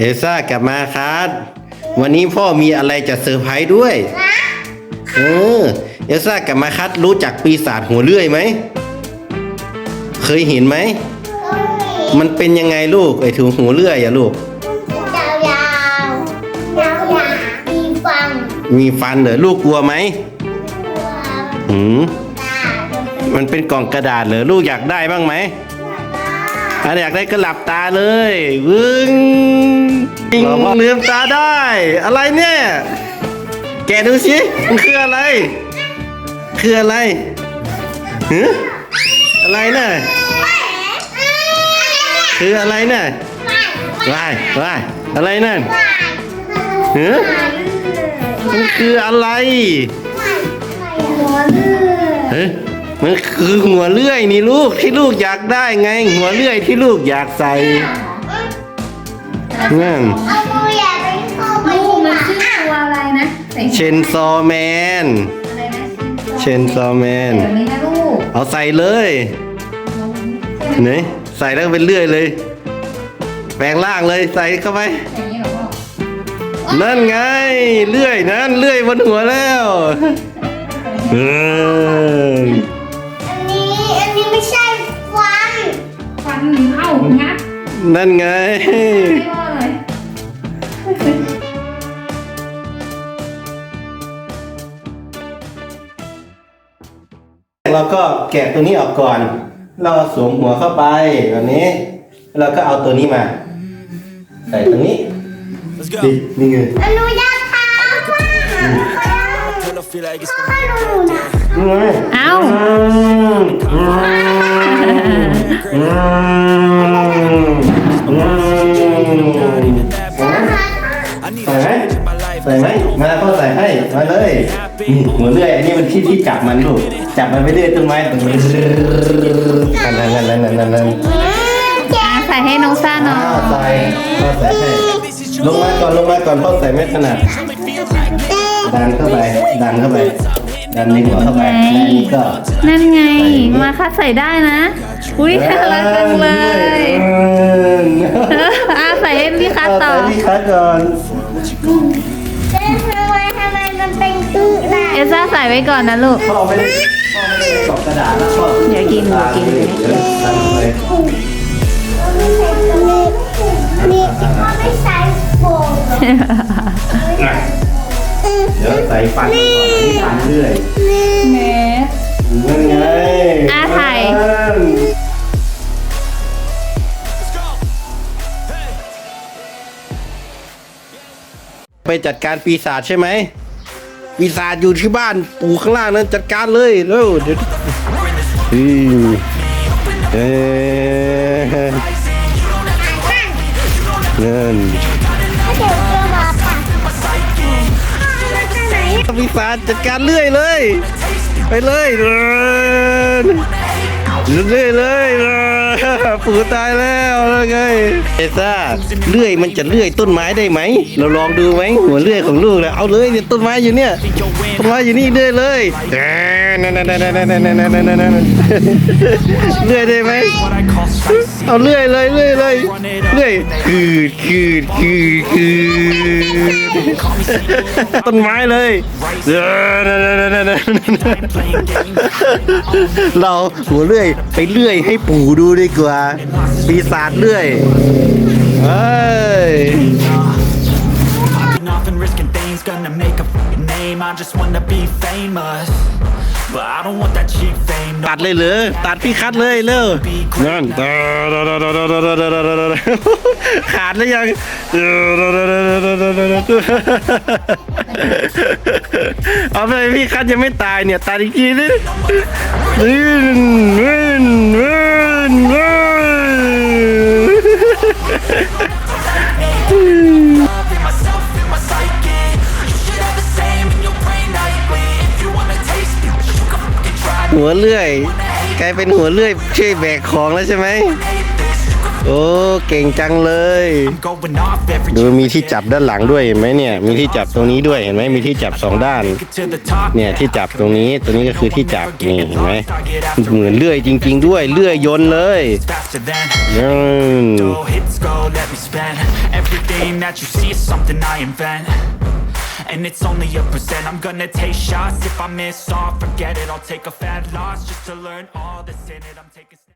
เอลซ่ากลับมาครับ วันนี้พ่อมีอะไรจะเซอร์ไพรส์ด้วยเออเอลซ่ากลับมาคัดรู้จักปีศาจหัวเลื่อยไหม เคยเห็นไหม มันเป็นยังไงลูกไอ้ถือหัวเลื่อยอะลูก ยาวยาวยาวยาวมีฟังมีฟันเหรอลูกกลัวไหมตัวหืม ตามันเป็นกล่องกระดาษเหรอลูกอยากได้บ้างไหมถ้าอยากได้ก็หลับตาเลยวึ้งลืมตาได้ อะไรเนี่ย แกะดูสิมันคืออะไร คืออะไรหืออะไรน่ะคืออะไรน่ะว้ายว้ายอะไรนั่นหือมันคืออะไรหัวเรือเฮ้ย มันคือหัวเลื่อยนี่ลูกที่ลูกอยากได้ไง หัวเลื่อยที่ลูกอยากใส่นั่นเอามืออย่าไปเข้าไปลูกมันชื่อตัวอะไรนะใส่เชนซอแมนอะไรนะเชนซอแมนแบบนี้นะลูกเอาใส่เลยไหนใส่แล้วก็เป็นเลื่อยเลย แปลงร่างเลยใส่เข้าไปอย่างนี้เหรอพ่อนั่นไงเลื่อยนั่นเลื่อยบนหัวแล้วเฟันเอ้างับนั่นไง ไม่ว่าเลย เราก็แกะตัวนี้ออกก่อน เราสวมหัวเข้าไปแบบนี้ แล้วก็เอาตัวนี้มา ใส่ตรงนี้ Let's ดิ go. นี่ไงอนุญาต เอ้าอืมอืมอืม I need ใส่ไหม a change in my life. ใส่ไหมมาพ่อใส่ให้มาเลยนี่หัวเลื่อยอันนี้มันที่ที่จับมันลูกจับมันไปเรื่อยต้นไม้ตรงนี้นั่นนั่นนั่นนั่นนั่นนั่นอะใส่ให้น้องซ่าหน่อยอ้าวใส่พ่อใส่ให้ลงมาก่อนลงมาก่อนพ่อใส่ไม่ถนัด ดันเข้าไป ดันเข้าไป ดันในหัวเข้าไปและอันนี้ก็นั่นไง มาคัดใส่ได้นะ อุ้ยน่ารักจังเลยเออเอออะใส่ให้พี่คัดต่อใส่พี่คัดก่อน เอ๊ะทำไมทำไมมันเป็นตื้อล่ะเอลซ่าใส่ไว้ก่อนนะลูก พ่อไม่ได้พ่อไม่ได้กรอกกระดาษแล้วพ่อเดี๋ยวกินเดี๋ยวกิน เดี๋ยวทำเลยนี่เขาไม่ใส่โฟมเหรอ เดี๋ยวใส่ฟันก่อนอันนี้ฟันเรื่อยแหม นั่นไงอะถ่าย นั่น Let's go. ไปจัดการปีศาจใช่ไหม ปีศาจอยู่ที่บ้านปู่ข้างล่างนั้นจัดการเลยเร็วเดี๋ยวอืมเอ้ยนั่นถ้าเดี๋ยว จากไหนปีศาจจัดการเลื่อยเลย ไปเลยเรื่อยเลย ปู่ตายแล้วแล้วไงเอซ่าเลื่อยมันจะเลื่อยต้นไม้ได้ไหม เราลองดูไหมหัวเลื่อยของลูกนะเอาเลยเนี่ยต้นไม้อยู่เนี่ยต้นไม้อยู่นี่เลื่อยเลยนั่นนั่นนั่นนั่นนั่นนั่นนั่นนั่นนั่นเลื่อยได้ไหม What I call spicy. เอาเลื่อยเลยเลื่อยเลยเลื่อยคืดคืดคืดคืดต้นไม้เลยเออนั่นนั่นนั่นนั่นนั่น Playing games. เราหัวเลื่อยไปเลื่อยให้ปู่ดูดีกว่า ปีศาจเลื่อยเฮ้ย Popping off and risking things. Gonna make a f***ing name. I just wanna be famous. But I don't want that cheap fame. No. ตัดเลยเหรอตัดพี่คัดเลยเร็วนั่นขาดแล้วยังเอาไปพี่คัดยังไม่ตายเนี่ยตัดอีกทีนึง หัวเลื่อย กลายเป็นหัวเลื่อยช่วยแบกของแล้วใช่ไหม โอ้เก่งจังเลย ดูมีที่จับด้านหลังด้วยเห็นไหมเนี่ยมีที่จับตรงนี้ด้วยเห็นไหมมีที่จับสองด้าน เนี่ยที่จับตรงนี้ตัวนี้ก็คือที่จับนี่เห็นไหมเหมือนเลื่อยจริง ๆ ด้วยเลื่อยยนเลย Faster than